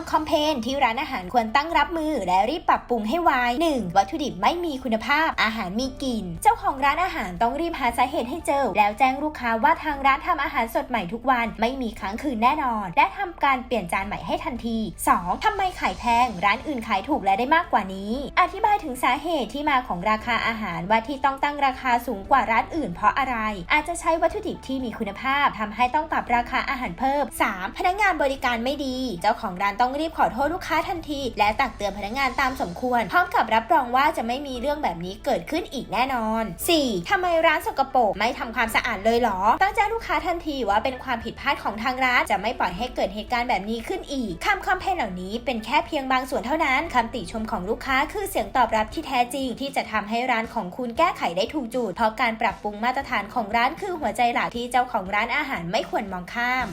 ำคอมเพนที่ร้านอาหารควรตั้งรับมือและรีบปรับปรุงให้ไว 1. วัตถุดิบไม่มีคุณภาพ อาหารมีกลิ่น เจ้าของร้านอาหารต้องรีบหาสาเหตุให้เจอ แล้วแจ้งลูกค้าว่าทางร้านทำอาหารสดใหม่ทุกวัน ไม่มีค้างคืนแน่นอน และทำการเปลี่ยนจานใหม่ให้ทันที 2. ทำไมขายแพง ร้านอื่นขายถูกและได้มากกว่านี้ อธิบายถึงสาเหตุที่มาของราคาอาหารว่าที่ต้องตั้งราคาสูงกว่าร้านอื่น เพราะอะไร อาจจะใช้วัตถุดิบที่มีคุณภาพทำให้ต้องปรับราคาอาหารเพิ่ม 3. พนักงานบริการไม่ดี เจ้าของร้านต้องรีบขอโทษลูกค้าทันที และตักเตือนพนักงานตามสมควร พร้อมกับรับรองว่าจะไม่มีเรื่องแบบนี้เกิดขึ้นอีกแน่นอน 4. ทำไมร้านสกปรกไม่ทำความสะอาดเลยหรอ ต้องแจ้งลูกค้าทันทีว่าเป็นความผิดพลาดของทางร้าน จะไม่ปล่อยให้เกิดเหตุการณ์แบบนี้ขึ้นอีกคำคอมเพลนเหล่านี้เป็นแค่เพียงบางส่วนเท่านั้นคำติชมของลูกค้าคือเสียงตอบรับที่แท้จริง ที่จะทำให้ร้านของคุณแก้ไขได้ถูกจุด เพราะการปรับปรุงมาตรฐานของร้านคือหัวใจหลักที่เจ้าของร้านอาหารไม่ควรมองข้าม